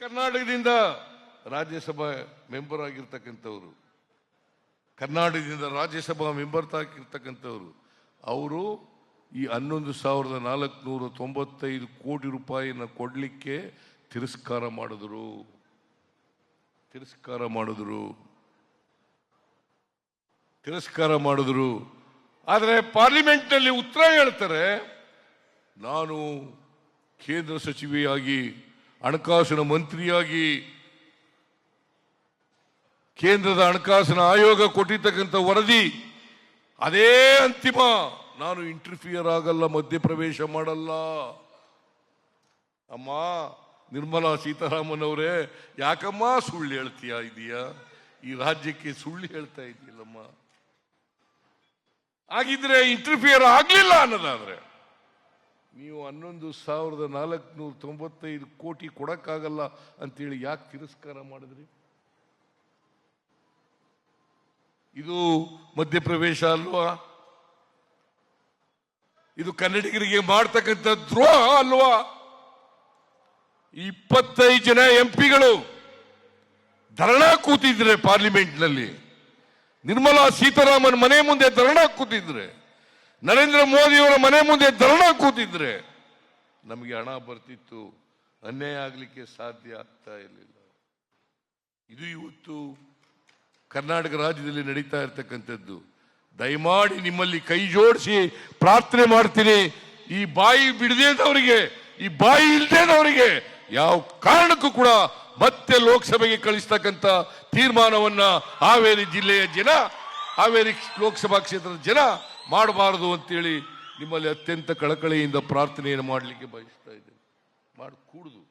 ಕರ್ನಾಟಕದಿಂದ ರಾಜ್ಯಸಭಾ ಮೆಂಬರ್ ಆಗಿರ್ತಕ್ಕಂಥವ್ರು, ಕರ್ನಾಟಕದಿಂದ ರಾಜ್ಯಸಭಾ ಮೆಂಬರ್ ಆಗಿರ್ತಕ್ಕಂಥವ್ರು ಅವರು ಈ ಹನ್ನೊಂದು ಸಾವಿರದ ನಾಲ್ಕುನೂರ ತೊಂಬತ್ತೈದು ಕೋಟಿ ರೂಪಾಯಿನ ಕೊಡಲಿಕ್ಕೆ ತಿರಸ್ಕಾರ ಮಾಡಿದ್ರು. ತಿರಸ್ಕಾರ ಮಾಡಿದ್ರು. ತಿರಸ್ಕಾರ ಮಾಡಿದ್ರು. ಆದರೆ ಪಾರ್ಲಿಮೆಂಟ್ನಲ್ಲಿ ಉತ್ತರ ಹೇಳ್ತಾರೆ, ನಾನು ಕೇಂದ್ರ ಸಚಿವೆಯಾಗಿ ಹಣಕಾಸಿನ ಮಂತ್ರಿಯಾಗಿ ಕೇಂದ್ರದ ಹಣಕಾಸಿನ ಆಯೋಗ ಕೊಟ್ಟಿರ್ತಕ್ಕಂಥ ವರದಿ, ಅದೇ ಅಂತಿಮ. ನಾನು ಇಂಟರ್ಫಿಯರ್ ಆಗಲ್ಲ, ಮಧ್ಯಪ್ರವೇಶ ಮಾಡಲ್ಲ. ಅಮ್ಮ, ನಿರ್ಮಲಾ ಸೀತಾರಾಮನ್ ಅವರೇ ಯಾಕಮ್ಮ ಸುಳ್ಳು ಹೇಳ್ತೀಯಾ ಇದೀಯಾ? ಈ ರಾಜ್ಯಕ್ಕೆ ಸುಳ್ಳು ಹೇಳ್ತಾ ಇದೆಯಲ್ಲಮ್ಮ. ಹಾಗಿದ್ರೆ ಇಂಟರ್ಫಿಯರ್ ಆಗಲಿಲ್ಲ ಅನ್ನೋದಾದ್ರೆ. ನೀವು ಹನ್ನೊಂದು ಸಾವಿರದ ನಾಲ್ಕುನೂರ ತೊಂಬತ್ತೈದು ಕೋಟಿ ಕೊಡೋಕ್ಕಾಗಲ್ಲ ಅಂತೇಳಿ ಯಾಕೆ ತಿರಸ್ಕಾರ ಮಾಡಿದ್ರಿ? ಇದು ಮಧ್ಯಪ್ರವೇಶ ಅಲ್ವಾ? ಇದು ಕನ್ನಡಿಗರಿಗೆ ಮಾಡ್ತಕ್ಕಂಥ ದ್ರೋಹ ಅಲ್ವಾ? ಇಪ್ಪತ್ತೈದು ಜನ ಎಂಪಿಗಳು ಧರಣ ಕೂತಿದ್ರೆ ಪಾರ್ಲಿಮೆಂಟ್ನಲ್ಲಿ. ನಿರ್ಮಲಾ ಸೀತಾರಾಮನ್ ಮನೆ ಮುಂದೆ ಧರಣ ಕೂತಿದ್ರೆ. ನರೇಂದ್ರ ಮೋದಿಯವರ ಮನೆ ಮುಂದೆ ಧರಣ ಕೂತಿದ್ರೆ ನಮಗೆ ಹಣ ಬರ್ತಿತ್ತು, ಅನ್ಯಾಯ ಆಗಲಿಕ್ಕೆ ಸಾಧ್ಯ ಆಗ್ತಾ ಇರಲಿಲ್ಲ. ಇದು ಇವತ್ತು ಕರ್ನಾಟಕ ರಾಜ್ಯದಲ್ಲಿ ನಡೀತಾ ಇರತಕ್ಕಂಥದ್ದು. ದಯಮಾಡಿ ನಿಮ್ಮಲ್ಲಿ ಕೈ ಜೋಡಿಸಿ ಪ್ರಾರ್ಥನೆ ಮಾಡ್ತೀನಿ. ಈ ಬಾಯಿ ಬಿಡದೇದವರಿಗೆ ಈ ಬಾಯಿ ಇಲ್ಲದೇದವರಿಗೆ ಯಾವ ಕಾರಣಕ್ಕೂ ಕೂಡ ಮತ್ತೆ ಲೋಕಸಭೆಗೆ ಕಳಿಸ್ತಕ್ಕಂಥ ತೀರ್ಮಾನವನ್ನ ಹಾವೇರಿ ಜಿಲ್ಲೆಯ ಜನ, ಹಾವೇರಿ ಲೋಕಸಭಾ ಕ್ಷೇತ್ರದ ಜನ ಮಾಡಬಾರದು ಅಂತೇಳಿ ನಿಮ್ಮಲ್ಲಿ ಅತ್ಯಂತ ಕಳಕಳಿಯಿಂದ ಪ್ರಾರ್ಥನೆಯನ್ನು ಮಾಡಲಿಕ್ಕೆ ಬಯಸ್ತಾ ಇದ್ದೇನೆ. ಮಾಡಿ ಕೂಡುದು